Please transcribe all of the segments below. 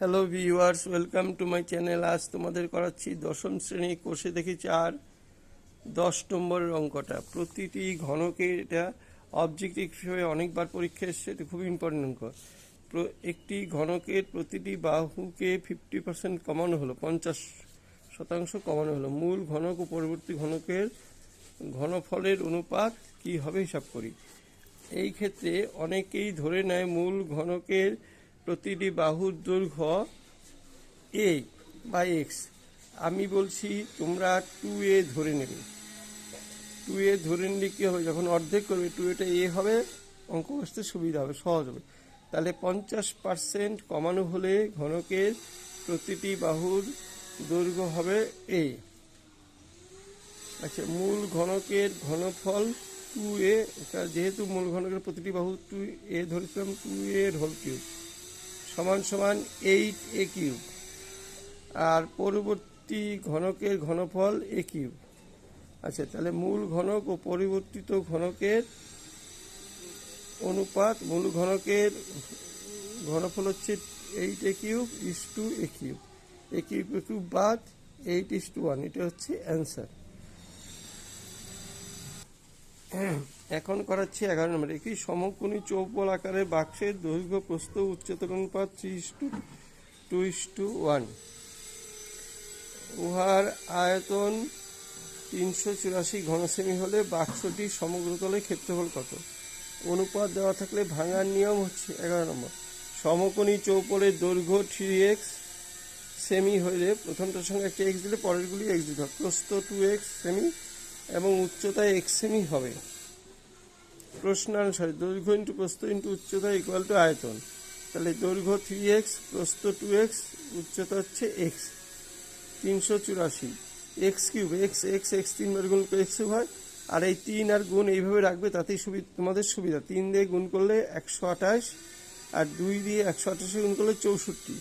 Hello viewers welcome to my channel আজ তোমাদের করাচ্ছি দশম শ্রেণি কোষে দেখি চার। দশ নম্বরের অঙ্কটা। প্রতিটি ঘনকে এটা অবজেক্টিভ হিসেবে অনেকবার পরীক্ষা এসছে, এটা খুব ইম্পর্টেন্ট অঙ্ক। একটি ঘনকের প্রতিটি বাহুকে ফিফটি পার্সেন্ট কমানো হলো, পঞ্চাশ শতাংশ কমানো হলো। মূল ঘনক ও পরবর্তী ঘনকের ঘনফলের অনুপাত কি হবে হিসাব করি। এই ক্ষেত্রে অনেকেই ধরে নেয় মূল ঘনকের প্রতিটি বাহুর দৈর্ঘ্য এ বা এক্স আমি বলছি, তোমরা টু এ ধরে নেবে। টু এ ধরে নিলে কী হবে? যখন অর্ধেক করবে টু এটা এ হবে, অঙ্ক কষতে সুবিধা হবে, সহজ হবে। তাহলে পঞ্চাশ পার্সেন্ট কমানো হলে ঘনকের প্রতিটি বাহুর দৈর্ঘ্য হবে এ আচ্ছা মূল ঘনকের ঘনফল টু এ যেহেতু মূল ঘনকের প্রতিটি বাহু টু এ ধরেছিলাম টু এর হোল কিউব সমান সমান এইট এ কিউব আর পরবর্তী ঘনকের ঘনফল এ কিউব আচ্ছা তাহলে মূল ঘনক ও পরিবর্তিত ঘনকের অনুপাত, মূল ঘনকের ঘনফল হচ্ছে eight a cube is to a cube a cube a cube বাদ এইট ইস টু ওয়ান এটা হচ্ছে অ্যান্সার এখন করাচ্ছি এগারো নম্বর। একটি সমকোণী চৌপল আকারের বাক্সের দৈর্ঘ্য প্রস্থ উচ্চতর অনুপাত three to two to one উহার আয়তন তিনশো চুরাশি ঘনসেমি হলে বাক্সটির সমগ্রতলের ক্ষেত্রফল কত? অনুপাত দেওয়া থাকলে ভাঙার নিয়ম হচ্ছে এগারো নম্বর। সমকোণী চৌপলের দৈর্ঘ্য থ্রি এক্স সেমি হলে প্রথমটার সঙ্গে একটা এক্স দিলে পরেরগুলি এক্স দিতে হবে। প্রস্থ টু এক্স সেমি এবং উচ্চতায় এক্স সেমি হবে। প্রশ্নানুসারে দৈর্ঘ্য ইন্টু প্রস্থ ইন্টু উচ্চতা ইকুয়াল টু আয়তন। তাহলে দৈর্ঘ্য থ্রি এক্স প্রস্থ টু এক্স উচ্চতা হচ্ছে এক্স তিনশো চুরাশি। X cube x x x তিনবার গুণ করে এক্স হয়। আর এই তিন আর গুণ এইভাবে রাখবে, তাতেই সুবিধা তোমাদের সুবিধা। তিন দিয়ে গুণ করলে একশো আঠাশ, আর দুই দিয়ে একশো আঠাশে গুণ করলে চৌষট্টি।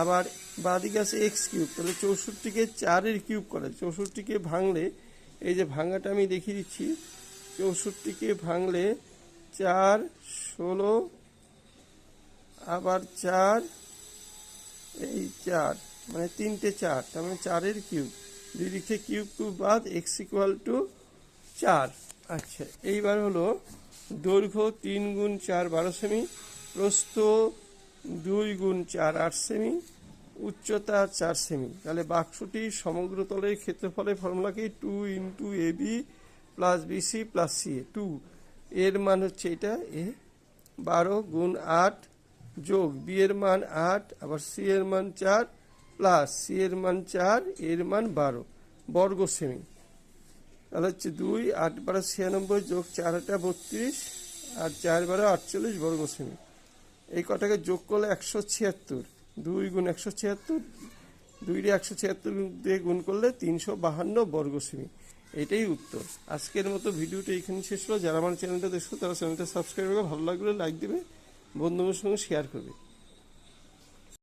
আবার বাদিকে আছে এক্স কিউব তাহলে চৌষট্টিকে চারের কিউব করে। চৌষট্টিকে ভাঙলে, এই যে ভাঙাটা আমি দেখিয়ে দিচ্ছি চৌষট্টিকে ভাঙলে চার, ষোলো, আবার চার, এই চার মানে তিনটে চার, তার মানে চারের কিউব। দুই দিক কিউব কিউব বাদ এক্স ইকুয়াল টু চার। আচ্ছা এইবার হলো দৈর্ঘ্য তিন গুণ চার বারো সেমি, প্রস্থ দুই গুণ চার আট সেমি, উচ্চতা চার সেমি। তাহলে বাক্সটি সমগ্র তলের ক্ষেত্রফলের ফর্মুলা কি two into A B plus B C plus C A two এর মান হচ্ছে এটা, এ, বারো গুণ আট যোগ বি এর মান আট, আবার সি এর মান চার প্লাস সি এর মান চার, এর মান বারো। বর্গ সেমি তাহলে হচ্ছে দুই, আট বারো ছিয়ানব্বই যোগ চার আটা বত্রিশ, আর চার বারো আটচল্লিশ বর্গ সেমি এই কটাকে যোগ করলে একশো ছিয়াত্তর। দুই গুণ একশো ছিয়াত্তর, দুই দিয়ে একশো ছিয়াত্তর দিয়ে গুণ করলে তিনশো বাহান্ন বর্গ সেমি এটাই উত্তর। আজকের মতো ভিডিওটা এখানে শেষ হলো। যারা আমার চ্যানেলটা দেখছ, তারা চ্যানেলটা সাবস্ক্রাইব করবে, ভালো লাগলে লাইক দেবে, বন্ধুদের সঙ্গে শেয়ার করবে।